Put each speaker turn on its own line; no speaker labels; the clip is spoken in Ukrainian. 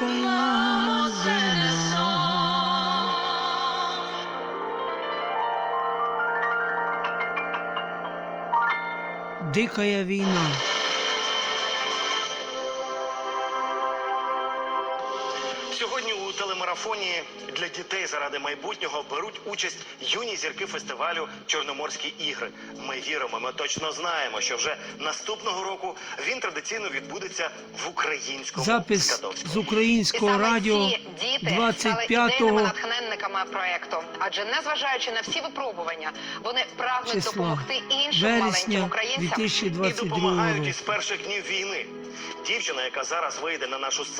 моя. Дикая війна.
Сьогодні у телемарафоні для дітей заради майбутнього беруть участь юні зірки фестивалю Чорноморські ігри. Ми віримо, ми точно знаємо, що вже наступного року він традиційно відбудеться в українському
Запис
Скадовську.
з українського радіо
ці діти стали ідейними натхненниками проекту. Адже незважаючи на всі випробування, вони прагнуть
числа
допомогти іншим маленьким українцям.
і допомагають із перших днів війни. Дівчина, яка зараз вийде на нашу сцену.